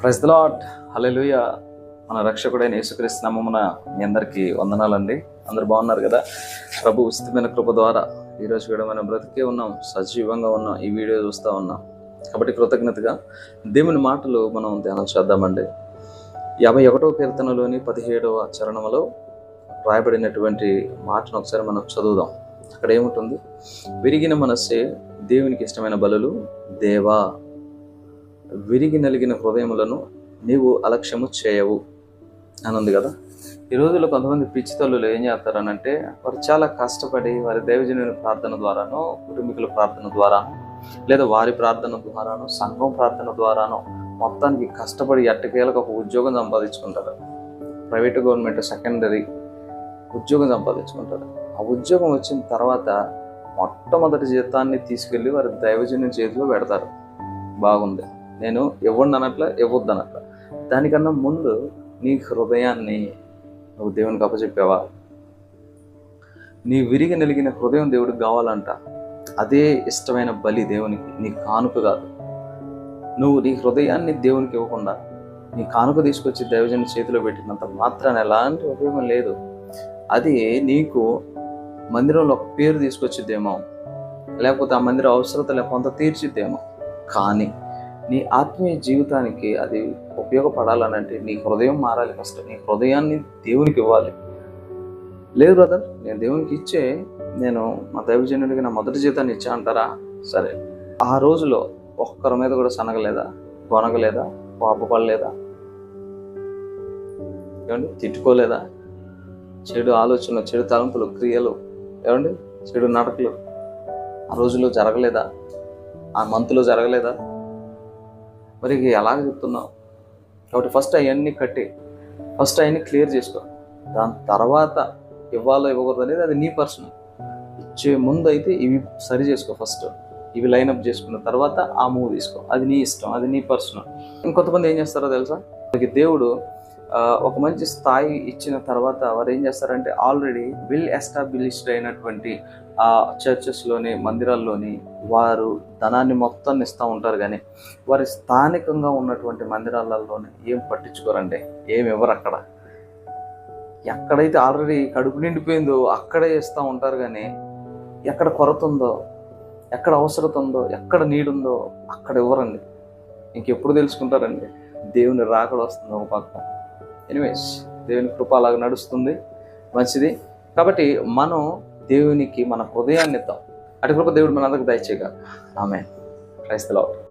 Press lot hallelujah మన రక్షకుడైన యేసుక్రీస్తు నామమున మీ అందరికీ వందనాలండి. అందరు బాగున్నారు కదా? ప్రభు ఉచితమైన కృప ద్వారా ఈరోజు కూడా మనం బ్రతికే ఉన్నాం సజీవంగా ఉన్నాం ఈ వీడియో చూస్తూ ఉన్నాం. కాబట్టి కృతజ్ఞతగా దేవుని మాటలు మనం ధ్యానం చేద్దామండి. యాభై ఒకటవ కీర్తనలోని పదిహేడవ చరణంలో రాయబడినటువంటి మాటను ఒకసారి మనం చదువుదాం. అక్కడ ఏముంటుంది? విరిగిన మనస్సే దేవునికి ఇష్టమైన బలులు దేవా విరిగి నలిగిన హృదయములను నీవు అలక్ష్యము చేయవు అని ఉంది కదా. ఈ రోజుల్లో కొంతమంది పిచ్చి తల్లులు ఏం చేస్తారనంటే వారు చాలా కష్టపడి వారి దైవజనుని ప్రార్థన ద్వారానో కుటుంబీకుల ప్రార్థన ద్వారానో లేదా వారి ప్రార్థన ద్వారానో సంఘం ప్రార్థన ద్వారానో మొత్తానికి కష్టపడి ఎట్టకేలకు ఒక ఉద్యోగం సంపాదించుకుంటారు. ప్రైవేట్ గవర్నమెంట్ సెకండరీ ఉద్యోగం సంపాదించుకుంటారు. ఆ ఉద్యోగం వచ్చిన తర్వాత మొట్టమొదటి జీతాన్ని తీసుకెళ్ళి వారి దైవజనుని చేతిలో పెడతారు. బాగుంది. నేను ఇవ్వండి అనట్ల ఇవ్వద్దు అనట్ల దానికన్నా ముందు నీ హృదయాన్ని నువ్వు దేవునికి అప్పచెప్పావా? నీ విరిగి నలిగిన హృదయం దేవుడికి కావాలంట. అదే ఇష్టమైన బలి దేవునికి నీ కానుక కాదు. నువ్వు నీ హృదయాన్ని దేవునికి ఇవ్వకుండా నీ కానుక తీసుకొచ్చి దైవజన చేతిలో పెట్టినంత మాత్రాన ఎలాంటి ఉపయోగం లేదు. అది నీకు మందిరంలో ఒక పేరు తీసుకొచ్చిద్దేమో లేకపోతే ఆ మందిర అవసరతలు కొంత తీర్చిద్దేమో. కానీ నీ ఆత్మీయ జీవితానికి అది ఉపయోగపడాలనంటే నీ హృదయం మారాలి ఫస్ట్ నీ హృదయాన్ని దేవునికి ఇవ్వాలి. లేదు బ్రదర్ నేను దేవునికి ఇచ్చే నేను మా దైవజనుడికి నా మొదటి జీవితాన్ని ఇచ్చా అంటారా? సరే. ఆ రోజులో ఒక్కరి మీద కూడా సనగలేదా? కొనగలేదా కోపపడలేదా ఏమండి? తిట్టుకోలేదా? చెడు ఆలోచనలు చెడు తలంపులు క్రియలు ఏమండి? చెడు నడకలు ఆ రోజులో జరగలేదా? ఆ మంత్లో జరగలేదా? మరి ఎలాగ చెప్తున్నావు? కాబట్టి ఫస్ట్ అవన్నీ కట్టి ఫస్ట్ అవన్నీ క్లియర్ చేసుకో. దాని తర్వాత ఇవ్వాలో ఇవ్వకూడదు అనేది అది నీ పర్సనల్ ఇచ్చే ముందు అయితే ఇవి సరి చేసుకో ఫస్ట్ ఇవి లైనప్ చేసుకున్న తర్వాత ఆ మూవ్ తీసుకో. అది నీ ఇష్టం అది నీ పర్సనల్ ఇంకొంతమంది ఏం చేస్తారో తెలుసా? మనకి దేవుడు ఒక మంచి స్థాయి ఇచ్చిన తర్వాత వారు ఏం చేస్తారంటే ఆల్రెడీ వెల్ ఎస్టాబ్లిష్డ్ అయినటువంటి ఆ చర్చెస్లోని మందిరాల్లోని వారు ధనాన్ని మొత్తాన్ని ఇస్తూ ఉంటారు కానీ వారి స్థానికంగా ఉన్నటువంటి మందిరాలలోనే ఏం పట్టించుకోరండి? ఏమి ఇవ్వరు అక్కడ. ఎక్కడైతే ఆల్రెడీ కడుపు నిండిపోయిందో అక్కడే ఇస్తూ ఉంటారు కానీ ఎక్కడ కొరత ఉందో ఎక్కడ అవసరత ఉందో ఎక్కడ నీడుందో అక్కడ ఇవ్వరండి. ఇంకెప్పుడు తెలుసుకుంటారండి? దేవుని రాకడ వస్తుంది ఒక పక్క. ఎనీవేస్ దేవుని కృప అలాగ నడుస్తుంది. మంచిది. కాబట్టి మనం దేవునికి మన హృదయాన్ని ఇద్దాం అటు కృప దేవుడు మనందరికి దయచేయగా ఆమె క్రైస్తలో